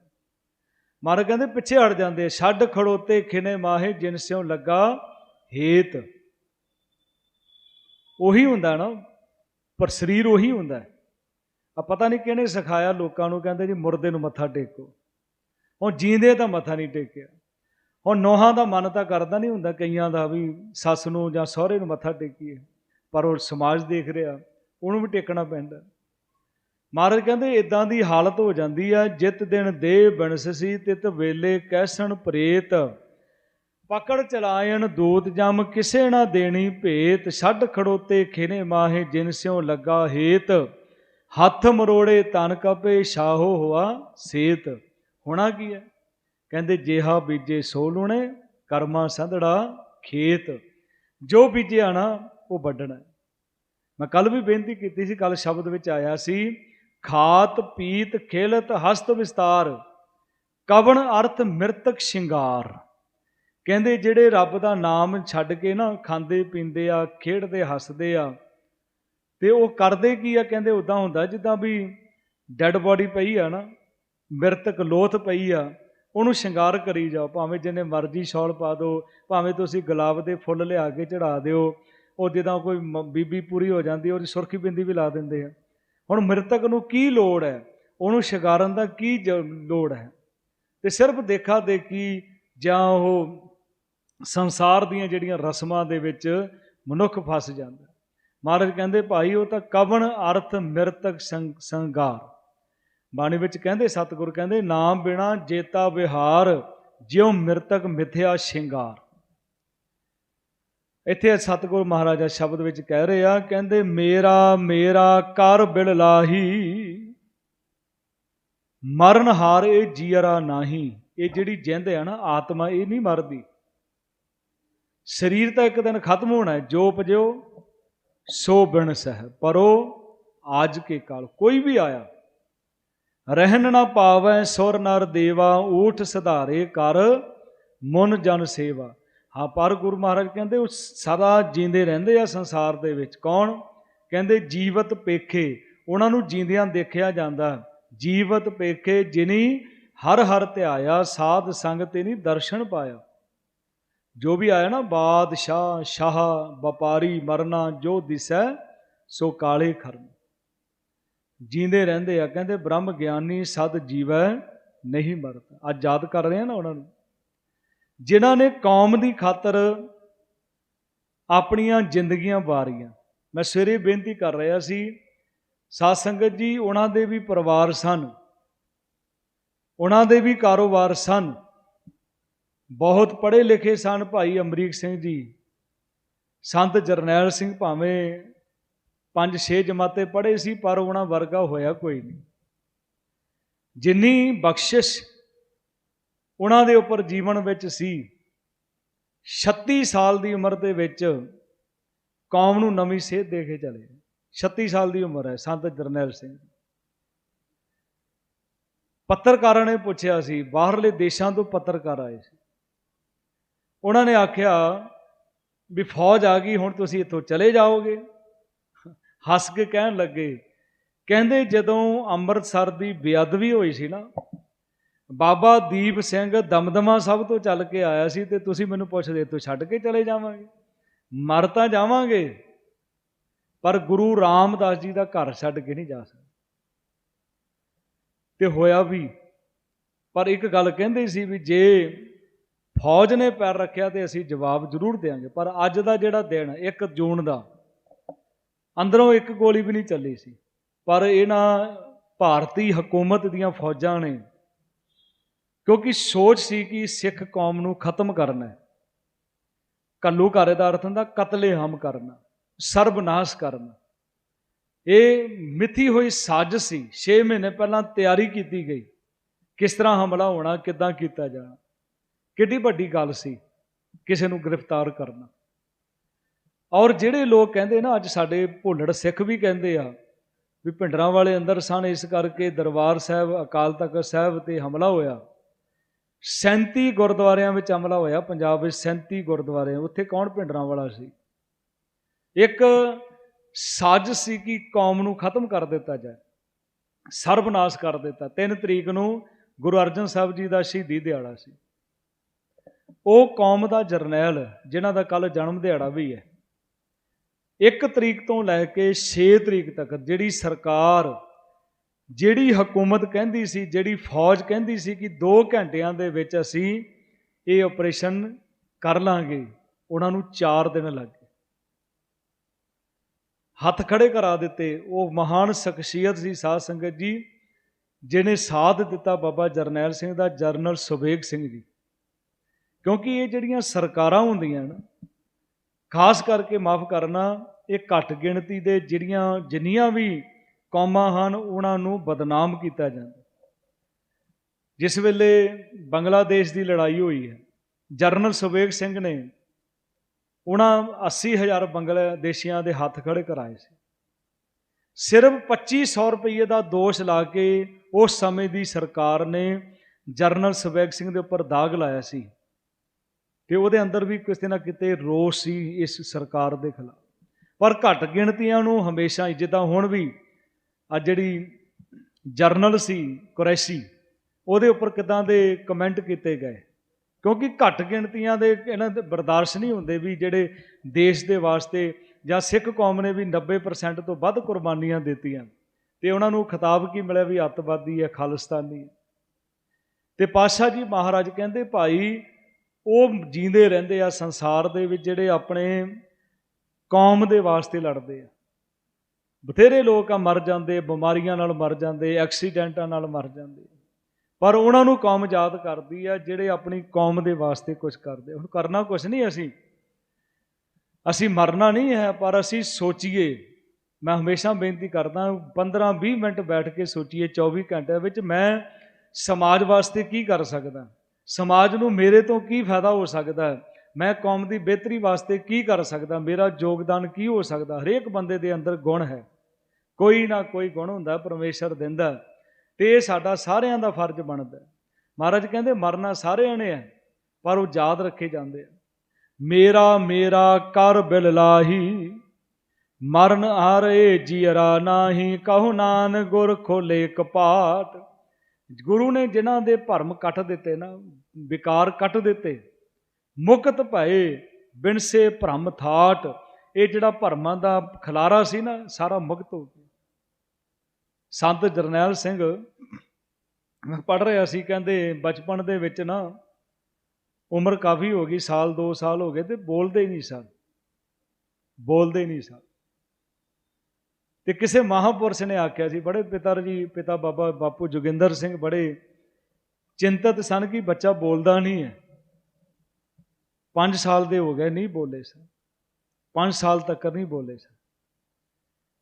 A: ਮਹਾਰਾਜ ਕਹਿੰਦੇ ਪਿੱਛੇ ਹਟ ਜਾਂਦੇ ਛੱਡ ਖੜੋਤੇ ਖਿਨੇ ਮਾਹੇ ਜਿਨ ਸਿਉ ਲੱਗਾ ਹੇਤ। ਉਹੀ ਹੁੰਦਾ ਨਾ, ਪਰ ਸਰੀਰ ਉਹੀ ਹੁੰਦਾ। ਆ ਪਤਾ ਨਹੀਂ ਕਿਹਨੇ ਸਿਖਾਇਆ, ਲੋਕਾਂ ਨੂੰ ਕਹਿੰਦੇ ਜੀ ਮੁਰਦੇ ਨੂੰ ਮੱਥਾ ਟੇਕੋ। ਹੁਣ ਜੀਂਦੇ ਤਾਂ ਮੱਥਾ ਨਹੀਂ ਟੇਕਿਆ। ਹੁਣ ਨੋਹਾਂ ਦਾ ਮਨ ਤਾਂ ਕਰਦਾ ਨਹੀਂ ਹੁੰਦਾ ਕਈਆਂ ਦਾ ਵੀ ਸੱਸ ਨੂੰ ਜਾਂ ਸਹੁਰੇ ਨੂੰ ਮੱਥਾ ਟੇਕੀਏ। ਪਰ ਉਹ ਸਮਾਜ ਦੇਖ ਰਿਹਾ, ਉਹਨੂੰ ਵੀ ਟੇਕਣਾ ਪੈਂਦਾ। ਮਹਾਰਾਜ ਕਹਿੰਦੇ ਇਦਾਂ ਦੀ ਹਾਲਤ ਹੋ ਜਾਂਦੀ ਆ, ਜਿਤ ਦਿਨ ਦੇਹ ਬਿਨਸਸੀ ਤਿਤ ਵੇਲੇ ਕਹਿਸਣ ਪ੍ਰੇਤ। ਪਕੜ ਚਲਾਇਣ ਦੂਤ ਜਮ, ਕਿਸੇ ਨਾ ਦੇਣੀ ਭੇਤ। ਛੱਡ ਖੜੋਤੇ ਖਿਨੇ ਮਾਹੇ, ਜਿਨ ਸਿਉ ਲੱਗਾ ਹੇਤ। ਹੱਥ ਮਰੋੜੇ ਤਨ ਕਪੇ ਸ਼ਾਹੋ ਹੋਆ ਸੇਤ। ਹੋਣਾ ਕੀ ਹੈ? ਕਹਿੰਦੇ, ਜੇਹਾ ਬੀਜੇ ਸੋ ਲੁਣੇ, ਕਰਮਾ ਸੰਧੜਾ ਖੇਤ। ਜੋ ਬੀਜਿਆ ਨਾ ਉਹ ਵੱਢਣਾ ਮੈਂ ਕੱਲ ਵੀ ਬੇਨਤੀ ਕੀਤੀ ਸੀ ਕੱਲ ਸ਼ਬਦ ਵਿੱਚ ਆਇਆ ਸੀ, ਖਾਤ ਪੀਤ ਖੇਲਤ ਹਸਤ ਵਿਸਤਾਰ, ਕਵਣ ਅਰਥ ਮਿਰਤਕ ਸ਼ਿੰਗਾਰ। ਕਹਿੰਦੇ, ਜਿਹੜੇ ਰੱਬ ਦਾ ਨਾਮ ਛੱਡ ਕੇ ਨਾ ਖਾਂਦੇ, ਪੀਂਦੇ ਆ, ਖੇਡਦੇ, ਹੱਸਦੇ ਆ ਤੇ ਉਹ ਕਰਦੇ ਕੀ ਆ? ਕਹਿੰਦੇ ਉਦਾਂ ਹੁੰਦਾ ਜਿੱਦਾਂ ਵੀ ਡੈੱਡ ਬਾਡੀ ਪਈ ਆ ਨਾ ਮਿਰਤਕ ਲੋਥ ਪਈ ਆ, ਉਹਨੂੰ ਸ਼ਿੰਗਾਰ ਕਰੀ ਜਾਓ, ਭਾਵੇਂ ਜਿੰਨੇ ਮਰਜ਼ੀ ਸ਼ਾਲ ਪਾ ਦਿਓ, ਭਾਵੇਂ ਤੁਸੀਂ ਗੁਲਾਬ ਦੇ ਫੁੱਲ ਲਿਆ ਕੇ ਚੜਾ ਦਿਓ, ਉਹ ਜਿੱਦਾਂ ਕੋਈ ਮ- ਬੀਬੀ ਪੂਰੀ ਹੋ ਜਾਂਦੀ ਉਹਦੀ ਸੁਰਖੀ ਬਿੰਦੀ ਵੀ ਲਾ ਦਿੰਦੇ ਆ। ਹੁਣ ਮ੍ਰਿਤਕ ਨੂੰ ਕੀ ਲੋੜ ਹੈ? ਉਹਨੂੰ ਸ਼ਿੰਗਾਰਨ ਦਾ ਕੀ ਜ- ਲੋੜ ਹੈ? ਤੇ ਸਿਰਫ ਦੇਖਾ ਦੇਖੀ ਜਾਂ ਉਹ ਸੰਸਾਰ ਦੀਆਂ ਜਿਹੜੀਆਂ ਰਸਮਾਂ ਦੇ ਵਿੱਚ ਮਨੁੱਖ ਫਸ ਜਾਂਦਾ। ਮਹਾਰਾਜ ਕਹਿੰਦੇ, ਭਾਈ, ਉਹ ਤਾਂ ਕਵਣ ਅਰਥ ਮਿਰਤਕ ਸੰਗਾਰ। ਬਾਣੀ ਵਿੱਚ ਕਹਿੰਦੇ, ਸਤਿਗੁਰ ਕਹਿੰਦੇ, ਨਾਮ ਬਿਨਾ ਜੇਤਾ ਵਿਹਾਰ, ਜਿਉ ਮਿਰਤਕ ਮਿਥਿਆ ਸ਼ਿੰਗਾਰ। ਇੱਥੇ ਸਤਿਗੁਰ ਮਹਾਰਾਜਾ ਸ਼ਬਦ ਵਿੱਚ ਕਹਿ ਰਹੇ ਆ, ਕਹਿੰਦੇ, ਮੇਰਾ ਮੇਰਾ ਕਰ ਬਿਲ ਲਾਹੀ, ਮਰਨ ਹਾਰ ਇਹ ਜੀਰਾ ਨਹੀਂ। ਇਹ ਜਿਹੜੀ ਜਿੰਦ ਹੈ ਨਾ, ਆਤਮਾ ਇਹ ਨਹੀਂ ਮਰਦੀ। ਸਰੀਰ ਤਾਂ ਇੱਕ ਦਿਨ ਖਤਮ ਹੋਣਾ ਹੈ ਜੋ ਉਪਜਿਓ ਸੋ ਬਿਨ ਸਹਿ, ਪਰੋ ਆਜ ਕੇ ਕਾਲ। ਕੋਈ ਵੀ ਆਇਆ, ਰਹਿਣ ਨਾ ਪਾਵੈ, ਸੁਰ ਨਰ ਦੇਵਾ, ਊਠ ਸੁਧਾਰੇ ਕਰ, ਮਨ ਜਨ ਸੇਵਾ। ਹਾਂ, ਪਰ ਗੁਰੂ ਮਹਾਰਾਜ ਕਹਿੰਦੇ, ਉਹ ਸਦਾ ਜੀਂਦੇ ਰਹਿੰਦੇ ਆ ਸੰਸਾਰ ਦੇ ਵਿੱਚ। ਕੌਣ? ਕਹਿੰਦੇ, ਜੀਵਤ ਪੇਖੇ। ਉਹਨਾਂ ਨੂੰ ਜੀਂਦਿਆਂ ਦੇਖਿਆ ਜਾਂਦਾ। ਜੀਵਤ ਪੇਖੇ ਜਿਨੀ ਹਰ ਹਰ ਧਿਆਇਆ, ਸਾਧ ਸੰਗ ਤੇ ਨਹੀਂ ਦਰਸ਼ਨ ਪਾਇਆ। ਜੋ ਵੀ ਆਇਆ ਨਾ, ਬਾਦਸ਼ਾਹ, ਸ਼ਾਹ, ਵਪਾਰੀ, ਮਰਨਾ, ਜੋ ਦਿਸੈ, ਸੋ ਕਾਲੇ ਖਰਨ ਜੀਂਦੇ ਰਹਿੰਦੇ ਆ, ਕਹਿੰਦੇ ਬ੍ਰਹਮ ਗਿਆਨੀ ਸਦ ਜੀਵੈ, ਨਹੀਂ ਮਰਦਾ ਅੱਜ ਯਾਦ ਕਰ ਰਹੇ ਆ ਨਾ ਉਹਨਾਂ ਨੂੰ? ਜਿਨ੍ਹਾਂ ਨੇ ਕੌਮ ਦੀ ਖਾਤਰ ਆਪਣੀਆਂ ਜ਼ਿੰਦਗੀਆਂ ਵਾਰੀਆਂ। ਮੈਂ ਸਵੇਰੇ ਬੇਨਤੀ ਕਰ ਰਿਹਾ ਸੀ, ਸਾਧ ਸੰਗਤ ਜੀ, ਉਹਨਾਂ ਦੇ ਵੀ ਪਰਿਵਾਰ ਸਨ। ਉਹਨਾਂ ਦੇ ਵੀ ਕਾਰੋਬਾਰ ਸਨ। ਬਹੁਤ ਪੜ੍ਹੇ ਲਿਖੇ ਸਨ ਭਾਈ ਅਮਰੀਕ ਸਿੰਘ ਜੀ। ਸੰਤ ਜਰਨੈਲ ਸਿੰਘ ਭਾਵੇਂ ਪੰਜ ਛੇ ਜਮਾਤੇ ਪੜ੍ਹੇ ਸੀ, ਪਰ ਉਹਨਾਂ ਵਰਗਾ ਹੋਇਆ ਕੋਈ ਨਹੀਂ। ਜਿੰਨੀ ਬਖਸ਼ਿਸ਼ ਉਹਨਾਂ ਦੇ ਉੱਪਰ ਜੀਵਨ ਵਿੱਚ ਸੀ 36 ਸਾਲ ਦੀ ਉਮਰ ਦੇ ਵਿੱਚ ਕੌਮ ਨੂੰ ਨਵੀਂ ਸੇਧ ਦੇ ਕੇ ਚਲੇ 36 ਸਾਲ ਦੀ ਉਮਰ ਹੈ, ਸੰਤ ਜਰਨੈਲ ਸਿੰਘ ਪੱਤਰਕਾਰਾਂ ਨੇ ਪੁੱਛਿਆ ਸੀ, ਬਾਹਰਲੇ ਦੇਸ਼ਾਂ ਤੋਂ ਪੱਤਰਕਾਰ ਆਏ ਸੀ। ਉਹਨਾਂ ਨੇ ਆਖਿਆ ਵੀ ਫੌਜ ਆ ਗਈ, ਹੁਣ ਤੁਸੀਂ ਇੱਥੋਂ ਚਲੇ ਜਾਓਗੇ। ਹੱਸ ਕੇ ਕਹਿਣ ਲੱਗੇ। ਕਹਿੰਦੇ ਜਦੋਂ ਅੰਮ੍ਰਿਤਸਰ ਦੀ ਬੇਅਦਬੀ ਹੋਈ ਸੀ ਨਾ, ਬਾਬਾ ਦੀਪ ਸਿੰਘ ਦਮਦਮਾ ਸਭ ਤੋਂ ਚੱਲ ਕੇ ਆਇਆ ਸੀ ਤੇ ਤੁਸੀਂ ਮੈਨੂੰ ਪੁੱਛਦੇ ਤੂੰ ਛੱਡ ਕੇ ਚਲੇ ਜਾਵਾਂਗੇ। ਮਰ ਤਾਂ ਜਾਵਾਂਗੇ, ਪਰ ਗੁਰੂ ਰਾਮਦਾਸ ਜੀ ਦਾ ਘਰ ਛੱਡ ਕੇ ਨਹੀਂ ਜਾ ਸਕਦੇ। ਤੇ ਹੋਇਆ ਵੀ, ਪਰ ਇੱਕ ਗੱਲ ਕਹਿੰਦੇ ਸੀ ਵੀ ਜੇ ਫੌਜ ਨੇ ਪੈਰ ਰੱਖਿਆ ਤੇ ਅਸੀਂ ਜਵਾਬ ਜ਼ਰੂਰ ਦੇਵਾਂਗੇ, ਪਰ ਅੱਜ ਦਾ ਜਿਹੜਾ ਦਿਨ 1 ਜੂਨ ਦਾ, ਅੰਦਰੋਂ ਇੱਕ ਗੋਲੀ ਵੀ ਨਹੀਂ ਚੱਲੀ ਸੀ, ਪਰ ਇਹਨਾਂ ਭਾਰਤੀ ਹਕੂਮਤ ਦੀਆਂ ਫੌਜਾਂ ਨੇ, ਕਿਉਂਕਿ ਸੋਚ ਸੀ ਕਿ ਸਿੱਖ ਕੌਮ ਨੂੰ ਖਤਮ ਕਰਨਾ ਹੈ ਕੱਲੂਕਾਰੇ ਦਾ ਅਰਥ ਹੁੰਦਾ ਕਤਲੇਆਮ ਕਰਨਾ, ਸਰਬਨਾਸ਼ ਕਰਨਾ। ਇਹ ਮਿੱਥੀ ਹੋਈ ਸਾਜ਼ਿਸ਼ ਸੀ 6 ਮਹੀਨੇ ਪਹਿਲਾਂ ਤਿਆਰੀ ਕੀਤੀ ਗਈ, ਕਿਸ ਤਰ੍ਹਾਂ ਹਮਲਾ ਹੋਣਾ, ਕਿੱਦਾਂ ਕੀਤਾ ਜਾਣਾ। ਕਿੱਡੀ ਵੱਡੀ ਗੱਲ ਸੀ ਕਿਸੇ ਨੂੰ ਗ੍ਰਿਫਤਾਰ ਕਰਨਾ। ਔਰ ਜਿਹੜੇ ਲੋਕ ਕਹਿੰਦੇ ਨਾ, ਅੱਜ ਸਾਡੇ ਭੁੱਲੜ ਸਿੱਖ ਵੀ ਕਹਿੰਦੇ ਆ ਵੀ ਭਿੰਡਰਾਂ ਵਾਲੇ ਅੰਦਰ ਸਨ, ਇਸ ਕਰਕੇ ਦਰਬਾਰ ਸਾਹਿਬ, ਅਕਾਲ ਤਖਤ ਸਾਹਿਬ ਤੇ ਹਮਲਾ ਹੋਇਆ। 37 ਗੁਰਦੁਆਰਿਆਂ ਵਿੱਚ ਹਮਲਾ ਹੋਇਆ, ਪੰਜਾਬ ਵਿੱਚ 37 ਗੁਰਦੁਆਰੇ। ਉੱਥੇ ਕੌਣ ਭਿੰਡਰਾਂ ਵਾਲਾ ਸੀ? ਇੱਕ ਸਾਜ਼ਿਸ਼ ਸੀ ਕਿ ਕੌਮ ਨੂੰ ਖਤਮ ਕਰ ਦਿੱਤਾ ਜਾਏ, ਸਰਬਨਾਸ਼ ਕਰ ਦਿੱਤਾ। 3 ਤਰੀਕ ਨੂੰ ਗੁਰੂ ਅਰਜਨ ਸਾਹਿਬ ਜੀ ਦਾ ਸ਼ਹੀਦੀ ਦਿਹਾੜਾ ਸੀ। ਉਹ ਕੌਮ ਦਾ ਜਰਨੈਲ ਜਿਨ੍ਹਾਂ ਦਾ ਕੱਲ ਜਨਮ ਦਿਹਾੜਾ ਵੀ ਹੈ। 1 ਤਰੀਕ ਤੋਂ ਲੈ ਕੇ 6 ਤਰੀਕ ਤੱਕ ਜਿਹੜੀ ਸਰਕਾਰ, ਜਿਹੜੀ ਹਕੂਮਤ ਕਹਿੰਦੀ ਸੀ, ਜਿਹੜੀ ਫੌਜ ਕਹਿੰਦੀ ਸੀ ਕਿ 2 ਘੰਟਿਆਂ ਦੇ ਵਿੱਚ ਅਸੀਂ ਇਹ ਆਪਰੇਸ਼ਨ ਕਰ ਲਾਂਗੇ, ਉਹਨਾਂ ਨੂੰ 4 ਦਿਨ ਲੱਗ ਗਏ। ਹੱਥ ਖੜੇ ਕਰਾ ਦਿੱਤੇ। ਉਹ ਮਹਾਨ ਸ਼ਖਸੀਅਤ ਸੀ ਸਾਧ ਸੰਗਤ ਜੀ ਜਿਨੇ ਸਾਥ ਦਿੱਤਾ ਬਾਬਾ ਜਰਨੈਲ ਸਿੰਘ ਦਾ, ਜਰਨਲ ਸੁਬੇਗ ਸਿੰਘ ਜੀ। ਕਿਉਂਕਿ ਇਹ ਜਿਹੜੀਆਂ ਸਰਕਾਰਾਂ ਹੁੰਦੀਆਂ ਨਾ ਖਾਸ ਕਰਕੇ ਮਾਫ ਕਰਨਾ, ਇਹ ਘੱਟ ਗਿਣਤੀ ਦੇ ਜਿਹੜੀਆਂ ਜਿੰਨੀਆਂ ਵੀ ਕੌਮਾਂ ਹਨ, ਉਹਨਾਂ ਨੂੰ ਬਦਨਾਮ ਕੀਤਾ ਜਾਂਦਾ। ਜਿਸ ਵੇਲੇ ਬੰਗਲਾਦੇਸ਼ ਦੀ ਲੜਾਈ ਹੋਈ ਹੈ ਜਰਨਲ ਸੁਬੇਗ ਸਿੰਘ ਨੇ ਉਹਨਾਂ 80000 ਬੰਗਲਾਦੇਸ਼ੀਆਂ ਦੇ ਹੱਥ ਖੜੇ ਕਰਾਏ ਸੀ। ਸਿਰਫ 2500 ਰੁਪਏ ਦਾ ਦੋਸ਼ ਲਾ ਕੇ ਉਸ ਸਮੇਂ ਦੀ ਸਰਕਾਰ ਨੇ ਜਰਨਲ ਸੁਵੇਗ ਸਿੰਘ ਦੇ ਉੱਪਰ ਦਾਗ ਲਾਇਆ ਸੀ। ਤੇ ਉਹਦੇ ਅੰਦਰ ਵੀ ਕਿਸੇ ਨਾ ਕਿਤੇ ਰੋਸ ਸੀ ਇਸ ਸਰਕਾਰ ਦੇ ਖਿਲਾਫ। ਪਰ ਘੱਟ ਗਿਣਤੀਆਂ ਨੂੰ ਹਮੇਸ਼ਾ ਜਿੱਦਾਂ ਹੁਣ ਵੀ ਆ ਜਿਹੜੀ ਜਰਨਲ ਸੀ ਕੁਰੈਸ਼ੀ, ਉਹਦੇ ਉੱਪਰ ਕਿਦਾਂ ਦੇ ਕਮੈਂਟ ਕੀਤੇ ਗਏ? ਕਿਉਂਕਿ ਘੱਟ ਗਿਣਤੀਆਂ ਦੇ ਇਹਨਾਂ ਦੇ ਬਰਦਾਸ਼ਤ ਨਹੀਂ ਹੁੰਦੇ ਵੀ ਜਿਹੜੇ ਦੇਸ਼ ਦੇ ਵਾਸਤੇ ਜਾਂ ਸਿੱਖ ਕੌਮ ਨੇ ਵੀ 90% ਤੋਂ ਵੱਧ ਕੁਰਬਾਨੀਆਂ ਦਿੱਤੀਆਂ। ਤੇ ਉਹਨਾਂ ਨੂੰ ਖਿਤਾਬ ਕੀ ਮਿਲਿਆ ਵੀ ਅੱਤਵਾਦੀ ਹੈ, ਖਾਲਿਸਤਾਨੀ ਹੈ? ਤੇ ਪਾਸ਼ਾ ਜੀ ਮਹਾਰਾਜ ਕਹਿੰਦੇ, ਭਾਈ ਉਹ ਜੀਂਦੇ ਰਹਿੰਦੇ ਆ, ਸੰਸਾਰ ਦੇ ਵਿੱਚ ਜਿਹੜੇ ਆਪਣੇ ਕੌਮ ਦੇ ਵਾਸਤੇ ਲੜਦੇ ਆ। ਬਥੇਰੇ ਲੋਕ ਆ, ਮਰ ਜਾਂਦੇ, ਬਿਮਾਰੀਆਂ ਨਾਲ ਮਰ ਜਾਂਦੇ, ਐਕਸੀਡੈਂਟਾਂ ਨਾਲ ਮਰ ਜਾਂਦੇ। ਪਰ ਉਹਨਾਂ ਨੂੰ ਕੌਮ ਯਾਦ ਕਰਦੀ ਆ, ਜਿਹੜੇ ਆਪਣੀ ਕੌਮ ਦੇ ਵਾਸਤੇ ਕੁਝ ਕਰਦੇ। ਹੁਣ ਕਰਨਾ ਕੁਝ ਨਹੀਂ ਅਸੀਂ। ਅਸੀਂ ਮਰਨਾ ਨਹੀਂ ਹੈ, ਪਰ ਅਸੀਂ ਸੋਚੀਏ। ਮੈਂ ਹਮੇਸ਼ਾ ਬੇਨਤੀ ਕਰਦਾ 15-20 ਮਿੰਟ ਬੈਠ ਕੇ ਸੋਚੀਏ 24 ਘੰਟਿਆਂ ਵਿੱਚ ਮੈਂ ਸਮਾਜ ਵਾਸਤੇ ਕੀ ਕਰ ਸਕਦਾ। ਸਮਾਜ ਨੂੰ ਮੇਰੇ ਤੋਂ ਕੀ ਫਾਇਦਾ ਹੋ ਸਕਦਾ ਹੈ? ਮੈਂ ਕੌਮ ਦੀ ਬਿਹਤਰੀ ਵਾਸਤੇ ਕੀ ਕਰ ਸਕਦਾ? ਮੇਰਾ ਯੋਗਦਾਨ ਕੀ ਹੋ ਸਕਦਾ? ਹਰੇਕ ਬੰਦੇ ਦੇ ਅੰਦਰ ਗੁਣ ਹੈ। ਕੋਈ ਨਾ ਕੋਈ ਗੁਣ ਹੁੰਦਾ, ਪਰਮੇਸ਼ਰ ਦਿੰਦਾ ਤੇ ਇਹ ਸਾਡਾ ਸਾਰਿਆਂ ਦਾ ਫਰਜ਼ ਬਣਦਾ ਮਹਾਰਾਜ ਕਹਿੰਦੇ, ਮਰਨਾ ਸਾਰਿਆਂ ਨੇ ਹੈ, ਪਰ ਉਹ ਯਾਦ ਰੱਖੇ ਜਾਂਦੇ ਆ। ਮੇਰਾ ਮੇਰਾ ਕਰ ਬਿਲ ਲਾਹੀ, ਮਰਨ ਹਾਰੇ ਜੀਰਾ ਨਾਹੀ, ਕਹੋ ਨਾਨ ਗੁਰ ਖੋਲੇ ਕਪਾਟ। ਗੁਰੂ ਨੇ ਜਿਨ੍ਹਾਂ ਦੇ ਭਰਮ ਕੱਟ ਦਿੱਤੇ ਨਾ ਵਿਕਾਰ ਕੱਟ ਦਿੱਤੇ। ਮੁਕਤ ਭਏ, ਬਿਨਸੇ ਭ੍ਰਮ ਥਾਟ। ਇਹ ਜਿਹੜਾ ਭਰਮਾਂ ਦਾ ਖਲਾਰਾ ਸੀ ਨਾ, ਸਾਰਾ ਮੁਕਤ ਹੋ ਗਿਆ। ਸੰਤ ਜਰਨੈਲ ਸਿੰਘ ਮੈਂ ਪੜ ਰਿਹਾ ਸੀ, ਕਹਿੰਦੇ ਬਚਪਨ ਦੇ ਵਿੱਚ ਨਾ ਉਮਰ ਕਾਫੀ ਹੋ ਗਈ, ਸਾਲ 2 ਸਾਲ ਹੋ ਗਏ ਤੇ ਬੋਲਦੇ ਹੀ ਨਹੀਂ ਸਨ। ਬੋਲਦੇ ਨਹੀਂ ਸਨ। ਤੇ ਕਿਸੇ ਮਹਾਪੁਰਸ਼ ਨੇ ਆਖਿਆ ਸੀ, ਬੜੇ ਪਿਤਾ ਜੀ, ਪਿਤਾ ਬਾਬਾ ਬਾਪੂ ਜੋਗਿੰਦਰ ਸਿੰਘ ਬੜੇ ਚਿੰਤਤ ਸਨ ਕਿ ਬੱਚਾ ਬੋਲਦਾ ਨਹੀਂ ਹੈ। 5 ਸਾਲ ਦੇ ਹੋ ਗਏ ਨਹੀਂ ਬੋਲੇ ਸਨ। 5 ਸਾਲ ਤੱਕ ਨਹੀਂ ਬੋਲੇ ਸਨ।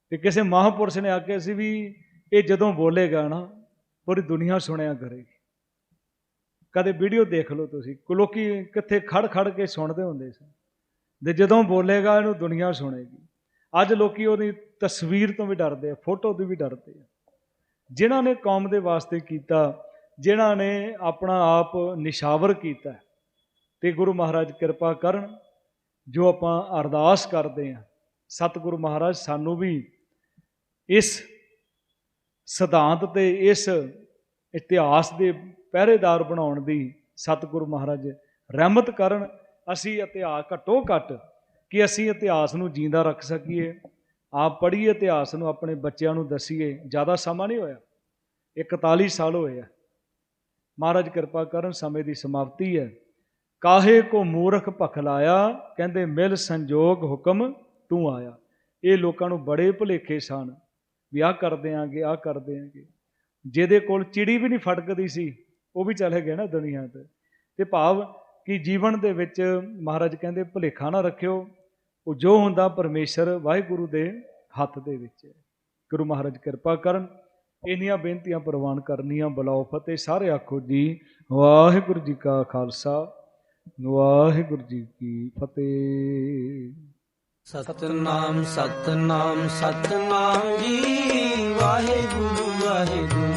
A: ਤੇ ਕਿਸੇ ਮਹਾਪੁਰਸ਼ ਨੇ ਆਖਿਆ ਸੀ ਵੀ ਇਹ ਜਦੋਂ ਬੋਲੇਗਾ ਨਾ, ਪੂਰੀ ਦੁਨੀਆ ਸੁਣਿਆ ਕਰੇਗੀ। ਕਦੇ ਵੀਡੀਓ ਦੇਖ ਲਓ ਤੁਸੀਂ। ਲੋਕੀ ਕਿੱਥੇ ਖੜ ਖੜ ਕੇ ਸੁਣਦੇ ਹੁੰਦੇ ਸੀ ਤੇ ਜਦੋਂ ਬੋਲੇਗਾ, ਇਹਨੂੰ ਦੁਨੀਆ ਸੁਣੇਗੀ। ਅੱਜ ਲੋਕੀ ਉਹਦੀ ਤਸਵੀਰ ਤੋਂ ਵੀ ਡਰਦੇ ਆ, ਫੋਟੋ ਤੋਂ ਵੀ ਡਰਦੇ ਆ। ਜਿਨ੍ਹਾਂ ਨੇ ਕੌਮ ਦੇ ਵਾਸਤੇ ਕੀਤਾ ਜਿਨ੍ਹਾਂ ਨੇ ਆਪਣਾ ਆਪ ਨਿਸ਼ਾਵਰ ਕੀਤਾ ਤੇ ਗੁਰੂ ਮਹਾਰਾਜ ਕਿਰਪਾ ਕਰਨ ਜੋ ਆਪਾਂ ਅਰਦਾਸ ਕਰਦੇ ਹਾਂ, ਸਤਿਗੁਰੂ ਮਹਾਰਾਜ ਸਾਨੂੰ ਵੀ ਇਸ ਸਿਧਾਂਤ ਤੇ ਇਸ ਇਤਿਹਾਸ ਦੇ ਪਹਿਰੇਦਾਰ ਬਣਾਉਣ ਦੀ ਸਤਿਗੁਰੂ ਮਹਾਰਾਜ ਰਹਿਮਤ ਕਰਨ, ਅਸੀਂ ਇਤਿਹਾਸ ਘਟੋ ਘਟ ਕਿ ਅਸੀਂ ਇਤਿਹਾਸ ਨੂੰ ਜਿੰਦਾ ਰੱਖ ਸਕੀਏ, ਆਪ ਪੜ੍ਹੀਏ ਇਤਿਹਾਸ ਨੂੰ, ਆਪਣੇ ਬੱਚਿਆਂ ਨੂੰ ਦਸੀਏ, ਜ਼ਿਆਦਾ ਸਮਾਂ ਨਹੀਂ ਹੋਇਆ। 41 ਸਾਲ ਹੋਏ ਆ। ਮਹਾਰਾਜ ਕਿਰਪਾ ਕਰਨ, ਸਮੇਂ ਦੀ ਸਮਾਪਤੀ ਹੈ। ਕਾਹੇ ਕੋ ਮੂਰਖ ਭਖਲਾਇਆ ਕਹਿੰਦੇ ਮਿਲ ਸੰਜੋਗ ਹੁਕਮ ਤੂੰ ਆਇਆ। ਇਹ ਲੋਕਾਂ ਨੂੰ ਬੜੇ ਭੁਲੇਖੇ ਸਨ ਵੀ ਆਹ ਕਰ ਦਿਆਂਗੇ, ਆਹ ਕਰ ਦਿਆਂਗੇ। ਜਿਹਦੇ ਕੋਲ ਚਿੜੀ ਵੀ ਨਹੀਂ ਫਟਕਦੀ ਸੀ, ਉਹ ਵੀ ਚਲੇ ਗਏ ਨਾ ਦੁਨੀਆ ਤੇ। ਤੇ ਭਾਵ ਕਿ ਜੀਵਨ ਦੇ ਵਿੱਚ ਮਹਾਰਾਜ ਕਹਿੰਦੇ ਭੁਲੇਖਾ ਨਾ ਰੱਖਿਓ, ਉਹ ਜੋ ਹੁੰਦਾ ਪਰਮੇਸ਼ਰ ਵਾਹਿਗੁਰੂ ਦੇ ਹੱਥ ਦੇ ਵਿੱਚ ਹੈ। ਗੁਰੂ ਮਹਾਰਾਜ ਕਿਰਪਾ ਕਰਨ। ਇੰਨੀਆਂ ਬੇਨਤੀਆਂ ਪ੍ਰਵਾਨ ਕਰਨੀਆਂ, ਬੁਲਾਓ ਫਤਿਹ, ਸਾਰੇ ਆਖੋ ਜੀ, ਵਾਹਿਗੁਰੂ ਜੀ ਕਾ ਖਾਲਸਾ, ਵਾਹਿਗੁਰੂ ਜੀ ਕੀ ਫਤਿਹ।
B: ਸਤਨਾਮ ਸਤਨਾਮ ਸਤਨਾਮ ਜੀ, ਵਾਹਿਗੁਰੂ ਵਾਹਿਗੁਰੂ।